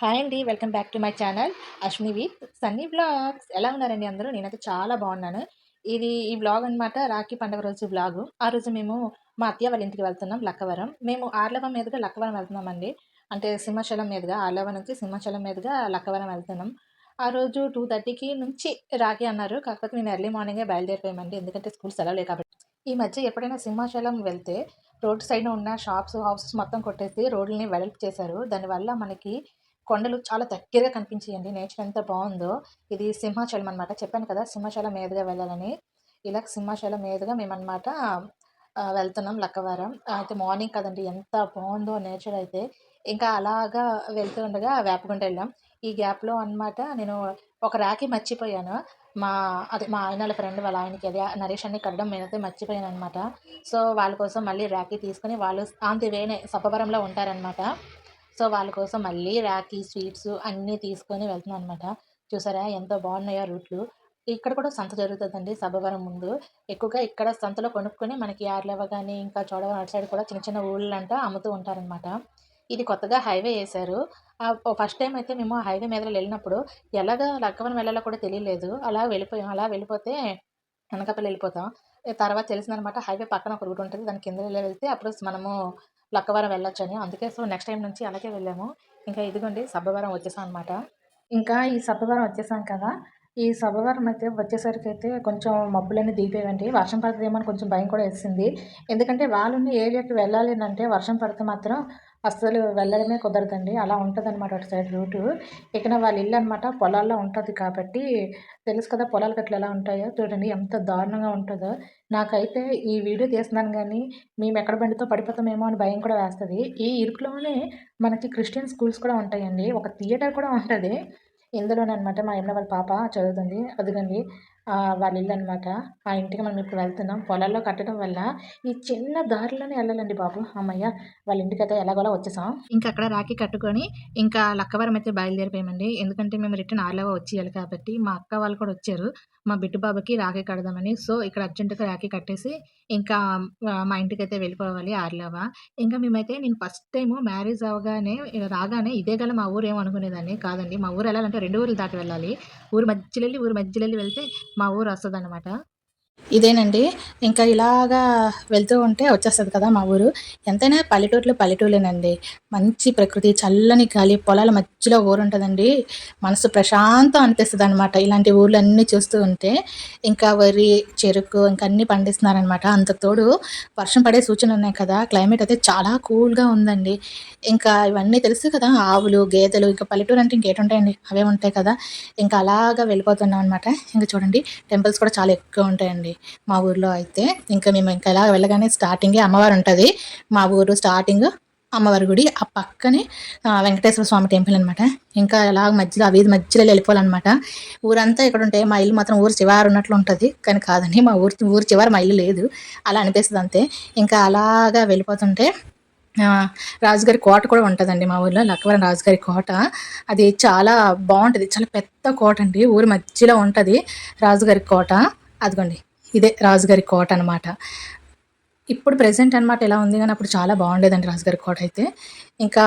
Hi అండి welcome back to my channel Ashwini with Sunny blogs ఎలా ఉన్నారండి అందరూ? నేనైతే చాలా బాగున్నాను. ఇది ఈ బ్లాగ్ అనమాట రాఖీ పండుగ రోజు బ్లాగు ఆ రోజు మేము మా అత్తయ్య వాళ్ళ ఇంటికి వెళ్తున్నాం లక్కవరం. మేము ఆర్లవ మీదుగా లక్కవరం వెళ్తున్నామండి. అంటే సింహాచలం మీదుగా ఆర్లవ నుంచి సింహాచలం మీదుగా లక్కవరం వెళ్తున్నాం. ఆ రోజు టూ థర్టీకి నుంచి రాఖీ అన్నారు. కాకపోతే మేము ఎర్లీ మార్నింగే బయలుదేరిపోయామండి. ఎందుకంటే స్కూల్ సెలవులే కాబట్టి. ఈ మధ్య ఎప్పుడైనా సింహాచలం వెళ్తే రోడ్ సైడ్ ఉన్న షాప్స్ హౌసెస్ మొత్తం కొట్టేసి రోడ్లని వెడల్పు చేశారు. దానివల్ల మనకి కొండలు చాలా దగ్గరగా కనిపించాయండి. నేచర్ ఎంత బాగుందో. ఇది సింహాచలం అనమాట చెప్పాను కదా సింహాచలం మీదుగా వెళ్ళాలని. ఇలా సింహాచలం మీదుగా మేమన్నమాట వెళ్తున్నాం లక్కవరం. అయితే మార్నింగ్ కదండి ఎంత బాగుందో నేచర్ అయితే. ఇంకా అలాగా వెళ్తూ ఉండగా వేపకుండా వెళ్ళాం. ఈ గ్యాప్లో అనమాట నేను ఒక రాఖీ మర్చిపోయాను. మా అదే మా ఆయన ఫ్రెండ్ వాళ్ళ ఆయనకి అదే నరేష్ అన్ని కట్టడం నేనైతే మర్చిపోయాను అనమాట సో వాళ్ళ కోసం మళ్ళీ రాఖీ తీసుకొని వాళ్ళు ఆంతి వేనే సబ్బవరంలో ఉంటారనమాట సో వాళ్ళ కోసం మళ్ళీ రాఖీ స్వీట్స్ అన్నీ తీసుకొని వెళ్తున్నాం అనమాట చూసారా ఎంత బాగున్నాయో రూట్లు. ఇక్కడ కూడా సంత జరుగుతుందండి సభవరం ముందు. ఎక్కువగా ఇక్కడ సంతలో కొనుక్కొని మనకి యార్లవ కానీ ఇంకా చోడవరం అటు సైడ్ కూడా చిన్న చిన్న ఊళ్ళంట అమ్ముతూ ఉంటారనమాట ఇది కొత్తగా హైవే వేశారు. ఫస్ట్ టైం అయితే మేము హైవే మీద వెళ్ళినప్పుడు ఎలాగ లక్కవరం వెళ్ళాలో కూడా తెలియలేదు. అలా వెళ్ళిపోయాం. అలా వెళ్ళిపోతే వెనకపల్లి వెళ్ళిపోతాం. తర్వాత తెలిసిందనమాట హైవే పక్కన ఒక రూట్ ఉంటుంది. దాని కింద వెళ్తే అప్పుడు మనము లక్కవరం వెళ్ళొచ్చని. అందుకే సో నెక్స్ట్ టైం నుంచి అలాగే వెళ్ళాము. ఇంకా ఇదిగోండి సబ్బవరం వచ్చేసాం అనమాట ఇంకా ఈ సబ్బవరం వచ్చేసాం కదా ఈ సబ్బవరం అయితే వచ్చేసరికి అయితే కొంచెం మబ్బులన్నీ దిగిపోయాయండి. వర్షం పడుతుందేమో అని కొంచెం భయం కూడా వేసింది. ఎందుకంటే వాళ్ళున్న ఏరియాకి వెళ్ళాలి అంటే వర్షం పడితే మాత్రం అస్సలు వెళ్ళడమే కుదరదండి. అలా ఉంటుందన్నమాట అటు సైడ్ రూటు. ఇక్కడ వాళ్ళ ఇల్లు అనమాట పొలాల్లో ఉంటుంది కాబట్టి తెలుసు కదా పొలాలు గట్ల ఎలా ఉంటాయో? చూడండి ఎంత దారుణంగా ఉంటుందో. నాకైతే ఈ వీడియో తీస్తున్నాను కానీ మేము ఎక్కడ బండితో పడిపోతామేమో అని భయం కూడా వేస్తుంది. ఈ ఇరుకులోనే మనకి క్రిస్టియన్ స్కూల్స్ కూడా ఉంటాయండి. ఒక థియేటర్ కూడా ఉంటుంది. ఇందులోనమాట మా అమ్మ వాళ్ళ పాప చదువుతుంది. అదిగండి. వాళ్ళ ఇల్లు అనమాట ఆ ఇంటికి మనం ఇప్పుడు వెళ్తున్నాం. పొలాల్లో కట్టడం వల్ల ఈ చిన్న దారిలోనే వెళ్ళాలండి బాబు. అమ్మయ్య వాళ్ళ ఇంటికి అయితే ఎలాగోలా వచ్చేసాం. ఇంకా అక్కడ రాఖీ కట్టుకొని ఇంకా లక్కవరం అయితే బయలుదేరిపోయామండి. ఎందుకంటే మేము రిటర్న్ ఆర్లవా వచ్చేయాలి కాబట్టి మా అక్క వాళ్ళు కూడా వచ్చారు. మా బిడ్డ బాబుకి రాఖీ కడదామని. సో ఇక్కడ అర్జెంటుగా రాఖీ కట్టేసి ఇంకా మా ఇంటికి అయితే వెళ్ళిపోవాలి ఆర్లవా. ఇంకా మేమైతే నేను ఫస్ట్ టైము మ్యారేజ్ అవగానే రాగానే ఇదే గల మా ఊరు ఏమనుకునేదాన్ని కాదండి మా ఊరు వెళ్ళాలంటే రెండు ఊర్లు దాటి వెళ్ళాలి. ఊరు మధ్యలో వెళ్ళి ఊరు మధ్యలో వెళ్ళి వెళ్తే మా ఊరు వస్తుంది అనమాట ఇదేనండి. ఇంకా ఇలాగా వెళ్తూ ఉంటే వచ్చేస్తుంది కదా మా ఊరు. ఎంతైనా పల్లెటూర్లు పల్లెటూర్లేనండి మంచి ప్రకృతి చల్లని గాలి పొలాల మధ్యలో ఊరు ఉంటుందండి మనసు ప్రశాంతం అనిపిస్తుంది అనమాట ఇలాంటి ఊర్లు అన్నీ చూస్తూ ఉంటే ఇంకా వరి చెరుకు ఇంకా అన్నీ పండిస్తున్నారనమాట అంత తోడు వర్షం పడే సూచనలు ఉన్నాయి కదా. క్లైమేట్ అయితే చాలా కూల్గా ఉందండి. ఇంకా ఇవన్నీ తెలుసు కదా ఆవులు గేదెలు ఇంకా పల్లెటూరు అంటే ఇంకేటుంటాయండి. అవే ఉంటాయి కదా. ఇంకా అలాగా వెళ్ళిపోతున్నాం అనమాట ఇంకా చూడండి టెంపుల్స్ కూడా చాలా ఎక్కువ ఉంటాయండి. మా ఊర్లో అయితే ఇంకా మేము ఇంకా ఎలా వెళ్ళగానే స్టార్టింగే అమ్మవారు ఉంటుంది. మా ఊరు స్టార్టింగ్ అమ్మవారి గుడి ఆ పక్కనే వెంకటేశ్వర స్వామి టెంపుల్ అనమాట ఇంకా అలా మధ్యలో ఆ వీధి మధ్యలో వెళ్ళిపోవాలన్నమాట. ఊరంతా ఇక్కడ ఉంటే మా ఇల్లు మాత్రం ఊరు చివారు ఉన్నట్లు ఉంటుంది. కానీ కాదని మా ఊరు ఊరు చివరి మా ఇల్లు లేదు. అలా అనిపిస్తుంది అంతే. ఇంకా అలాగా వెళ్ళిపోతుంటే రాజుగారి కోట కూడా ఉంటుందండి మా ఊర్లో లక్కవరం రాజుగారి కోట. అది చాలా బాగుంటుంది. చాలా పెద్ద కోట అండి. ఊరి మధ్యలో ఉంటుంది రాజుగారి కోట. అదిగోండి. ఇదే రాజుగారి కోట అనమాట ఇప్పుడు ప్రజెంట్ అనమాట ఎలా ఉంది కానీ అప్పుడు చాలా బాగుండేదండి రాజుగారి కోట అయితే. ఇంకా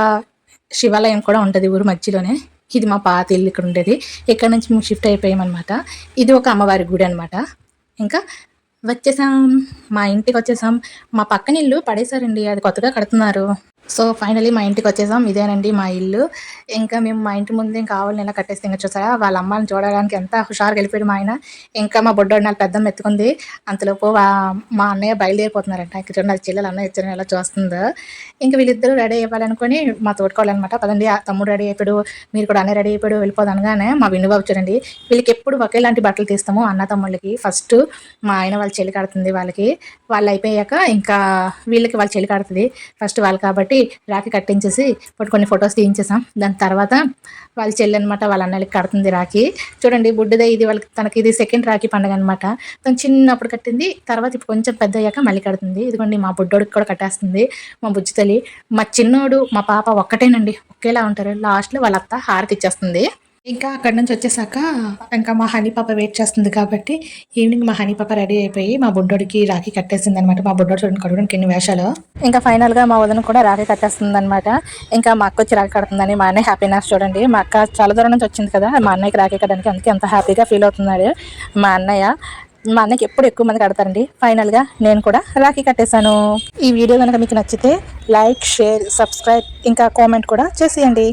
శివాలయం కూడా ఉంటుంది ఊరు మధ్యలోనే. ఇది మా పాత ఇల్లు ఇక్కడ ఉండేది. ఇక్కడ నుంచి మేము షిఫ్ట్ అయిపోయామన్నమాట. ఇది ఒక అమ్మవారి గుడి అనమాట ఇంకా వచ్చేసాం మా ఇంటికి వచ్చేసాం. మా పక్కన ఇల్లు పడేశారండి. అది కొత్తగా కడుతున్నారు. సో ఫైనలీ మా ఇంటికి వచ్చేసాం. ఇదేనండి మా ఇల్లు. ఇంకా మేము మా ఇంటి ముందు ఇంకా ఆవులు నెల కట్టేస్తే ఇంకా చూసారా? వాళ్ళ అమ్మాయిని చూడడానికి ఎంత హుషారుగా వెళ్ళిపోయాడు మా ఆయన. ఇంకా మా బొడ్డోడు నాకు పెద్ద ఎత్తుకుంది. అంతలోపు మా అన్నయ్య బయలుదేరిపోతున్నారంట. ఇక్కడ చూడండి అది చెల్లెలు అన్నయ్య ఇచ్చిన ఎలా చూస్తుందో. ఇంకా వీళ్ళిద్దరూ రెడీ అవ్వాలనుకుని మా తోడుకోవాలన్నమాట పదండి తమ్ముడు రెడీ అయిపోయాడు. మీరు కూడా అన్నయ్య రెడీ అయిపోయాడు. వెళ్ళిపోదనగానే మా వినుబాబు చూడండి. వీళ్ళకి ఎప్పుడు ఒకేలాంటి బట్టలు తీస్తాము అన్న తమ్ముళ్ళకి. ఫస్ట్ మా ఆయన వాళ్ళ చెల్లి కడుతుంది వాళ్ళకి. వాళ్ళు అయిపోయాక ఇంకా వీళ్ళకి వాళ్ళు చెల్లి కడుతుంది. ఫస్ట్ వాళ్ళు కాబట్టి కాబట్టి రాఖీ కట్టించేసి కొన్ని ఫొటోస్ తీయించేసాం. దాని తర్వాత వాళ్ళ చెల్లి అనమాట వాళ్ళ అన్నలకి కడుతుంది రాఖీ. చూడండి బుడ్డదే ఇది వాళ్ళకి తనకి ఇది సెకండ్ రాఖీ పండుగ అనమాట తను చిన్నప్పుడు కట్టింది తర్వాత ఇప్పుడు కొంచెం పెద్ద అయ్యాక మళ్ళీ కడుతుంది. ఇదిగోండి మా బుడ్డోడికి కూడా కట్టేస్తుంది మా బుజ్జి తల్లి. మా చిన్నోడు మా పాప ఒక్కటేనండి ఒకేలా ఉంటారు. లాస్ట్లో వాళ్ళ అత్త హారతి ఇచ్చేస్తుంది. ఇంకా అక్కడి నుంచి వచ్చేసాక ఇంకా మా హనీ పాప వెయిట్ చేస్తుంది కాబట్టి ఈవినింగ్ మా హనీ పాప రెడీ అయిపోయి మా బుడ్డోడికి రాఖీ కట్టేసింది అనమాట మా బుడ్డోడు చూడండి కడుగుడానికి ఎన్ని వేషాలు. ఇంకా ఫైనల్గా మా వదిన కూడా రాఖీ కట్టేస్తుంది అనమాట ఇంకా మా అక్క వచ్చి రాఖీ కడుతుందని మా అన్నయ్య హ్యాపీనెస్ చూడండి. మా అక్క చాలా దూరం నుంచి వచ్చింది కదా మా అన్నయ్యకి రాఖీ కట్టడానికి అందుకే ఎంత హ్యాపీగా ఫీల్ అవుతున్నాడు. మా అన్నయ్య మా అన్నయ్యకి ఎప్పుడు ఎక్కువ మంది కడతారండి? ఫైనల్గా నేను కూడా రాఖీ కట్టేశాను. ఈ వీడియో కనుక మీకు నచ్చితే లైక్ షేర్ సబ్స్క్రైబ్ ఇంకా కామెంట్ కూడా చేసేయండి.